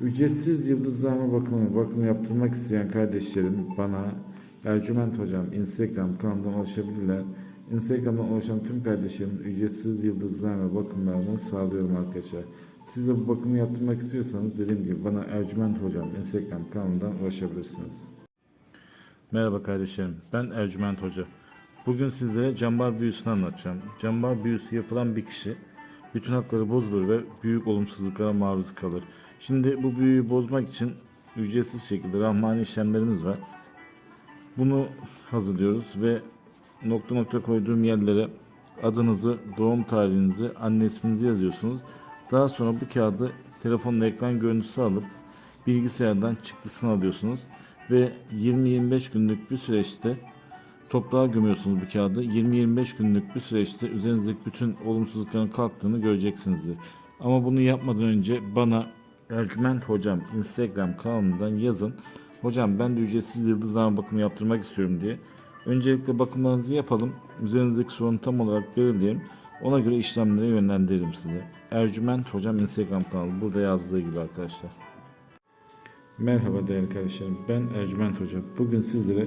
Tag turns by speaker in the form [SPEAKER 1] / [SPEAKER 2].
[SPEAKER 1] Ücretsiz yıldızlama bakımı, bakım yaptırmak isteyen kardeşlerim bana Ercüment Hocam Instagram kanalından ulaşabilirler. Instagram'dan ulaşan tüm kardeşlerim ücretsiz yıldızlama bakımlarını sağlıyorum arkadaşlar. Siz de bu bakımı yaptırmak istiyorsanız dediğim gibi bana Ercüment Hocam Instagram kanalından ulaşabilirsiniz. Merhaba kardeşlerim, ben Ercüment Hoca. Bugün sizlere cambar büyüsünü anlatacağım. Cambar büyüsü yapılan bir kişi bütün hakları bozulur ve büyük olumsuzluklara maruz kalır. Şimdi bu büyüyü bozmak için ücretsiz şekilde rahmani işlemlerimiz var. Bunu hazırlıyoruz ve nokta nokta koyduğum yerlere adınızı, doğum tarihinizi, anne isminizi yazıyorsunuz. Daha sonra bu kağıdı telefonla ekran görüntüsü alıp bilgisayardan çıktısını alıyorsunuz ve 20-25 günlük bir süreçte toprağa gömüyorsunuz bu kağıdı. 20-25 günlük bir süreçte üzerinizdeki bütün olumsuzlukların kalktığını göreceksinizdir. Ama bunu yapmadan önce bana Ercüment Hocam Instagram kanalından yazın. Hocam ben de ücretsiz yıldızlama bakımı yaptırmak istiyorum diye. Öncelikle bakımlarınızı yapalım. Üzerinizdeki sorunu tam olarak belirleyelim. Ona göre işlemlere yönlendiririm sizi. Ercüment Hocam Instagram kanalı burada yazdığı gibi arkadaşlar. Merhaba değerli kardeşlerim. Ben Ercüment Hoca. Bugün sizlere